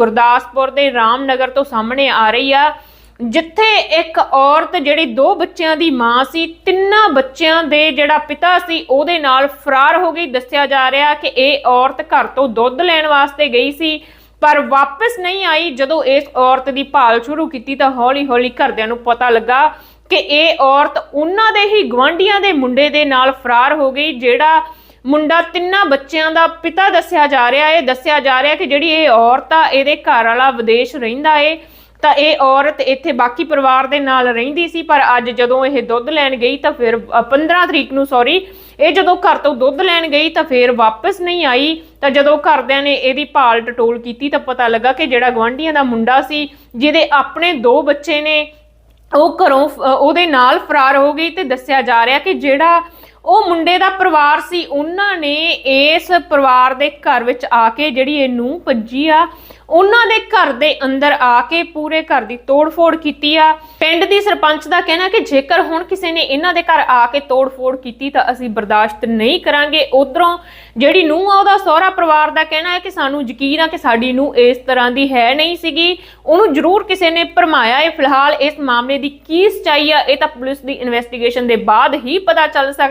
ਗੁਰਦਾਸਪੁਰ ਦੇ ਰਾਮਨਗਰ ਤੋਂ ਸਾਹਮਣੇ ਆ ਰਹੀ ਆ, ਜਿੱਥੇ ਇੱਕ ਔਰਤ ਜਿਹੜੀ ਦੋ ਬੱਚਿਆਂ ਦੀ ਮਾਂ ਸੀ, ਤਿੰਨਾਂ ਬੱਚਿਆਂ ਦੇ ਜਿਹੜਾ ਪਿਤਾ ਸੀ, ਉਹਦੇ ਨਾਲ ਫਰਾਰ ਹੋ ਗਈ। ਦੱਸਿਆ ਜਾ ਰਿਹਾ ਕਿ ਇਹ ਔਰਤ ਘਰ ਤੋਂ ਦੁੱਧ ਲੈਣ ਵਾਸਤੇ ਗਈ ਸੀ, ਪਰ ਵਾਪਸ ਨਹੀਂ ਆਈ। ਜਦੋਂ ਇਸ ਔਰਤ ਦੀ ਭਾਲ ਸ਼ੁਰੂ ਕੀਤੀ ਤਾਂ ਹੌਲੀ-ਹੌਲੀ ਘਰਦਿਆਂ ਨੂੰ ਪਤਾ ਲੱਗਾ ਕਿ ਇਹ ਔਰਤ ਉਹਨਾਂ ਦੇ ਹੀ ਗਵਾਂਢੀਆਂ ਦੇ ਮੁੰਡੇ ਦੇ ਨਾਲ ਫਰਾਰ ਹੋ ਗਈ, ਜਿਹੜਾ ਮੁੰਡਾ ਤਿੰਨਾਂ ਬੱਚਿਆਂ ਦਾ ਪਿਤਾ ਦੱਸਿਆ ਜਾ ਰਿਹਾ ਹੈ। ਦੱਸਿਆ ਜਾ ਰਿਹਾ ਕਿ ਜਿਹੜੀ ਇਹ ਔਰਤ ਆ, ਇਹਦੇ ਘਰ ਵਾਲਾ ਵਿਦੇਸ਼ ਰਹਿੰਦਾ ਏ। ਤਾਂ ਇਹ ਔਰਤ ਇੱਥੇ ਬਾਕੀ ਪਰਿਵਾਰ ਦੇ ਨਾਲ ਰਹਿੰਦੀ ਸੀ, ਪਰ ਅੱਜ ਜਦੋਂ ਇਹ ਦੁੱਧ ਲੈਣ ਗਈ ਤਾਂ ਫਿਰ 15 ਤਰੀਕ ਨੂੰ ਸੌਰੀ ਇਹ ਜਦੋਂ ਘਰ ਤੋਂ ਦੁੱਧ ਲੈਣ ਗਈ ਤਾਂ ਫਿਰ ਵਾਪਸ ਨਹੀਂ ਆਈ। ਤਾਂ ਜਦੋਂ ਘਰਦਿਆਂ ਨੇ ਇਹਦੀ ਭਾਲ ਟਟੋਲ ਕੀਤੀ ਤਾਂ ਪਤਾ ਲੱਗਾ ਕਿ ਜਿਹੜਾ ਗਵਾਂਢੀਆਂ ਦਾ ਮੁੰਡਾ ਸੀ, ਜਿਹਦੇ ਆਪਣੇ ਦੋ ਬੱਚੇ ਨੇ, ਉਹ ਘਰੋਂ ਉਹਦੇ ਨਾਲ ਫਰਾਰ ਹੋ ਗਈ ਤੇ ਦੱਸਿਆ ਜਾ ਰਿਹਾ ਕਿ ਜਿਹੜਾ ਉਹ ਮੁੰਡੇ ਦਾ ਪਰਿਵਾਰ ਸੀ। ਉਹਨਾਂ ਨੇ ਇਸ ਪਰਿਵਾਰ ਦੇ ਘਰ ਵਿੱਚ ਆ ਕੇ ਜਿਹੜੀ ਇਹ ਨੂੰ ਭੱਜੀ ਆ, ਉਹਨਾਂ ਦੇ ਘਰ ਦੇ ਅੰਦਰ ਆ ਕੇ ਪੂਰੇ ਘਰ ਦੀ ਤੋੜਫੋੜ ਕੀਤੀ ਆ। ਪਿੰਡ ਦੀ ਸਰਪੰਚ ਦਾ ਕਹਿਣਾ ਕਿ ਜੇਕਰ ਹੁਣ ਕਿਸੇ ਨੇ ਇਹਨਾਂ ਦੇ ਘਰ ਆ ਕੇ ਤੋੜਫੋੜ ਕੀਤੀ ਤਾਂ ਅਸੀਂ ਬਰਦਾਸ਼ਤ ਨਹੀਂ ਕਰਾਂਗੇ। ਉਧਰੋਂ ਜਿਹੜੀ ਨੂੰ ਆ, ਉਹਦਾ ਸਹੁਰਾ ਪਰਿਵਾਰ ਦਾ ਕਹਿਣਾ ਹੈ ਕਿ ਸਾਨੂੰ ਯਕੀਨ ਆ ਕਿ ਸਾਡੀ ਨੂੰ ਇਸ ਤਰ੍ਹਾਂ ਦੀ ਹੈ ਨਹੀਂ ਸੀਗੀ। ਉਹਨੂੰ ਜ਼ਰੂਰ ਕਿਸੇ ਨੇ ਭਰਮਾਇਆ। ਹੈ ਫਿਲਹਾਲ ਇਸ ਮਾਮਲੇ ਦੀ ਕੀ ਸਚਾਈ ਆ, ਇਹ ਤਾਂ ਪੁਲਿਸ ਦੀ ਇਨਵੈਸਟੀਗੇਸ਼ਨ ਦੇ ਬਾਅਦ ਹੀ ਪਤਾ ਚੱਲ ਸਕਦਾ।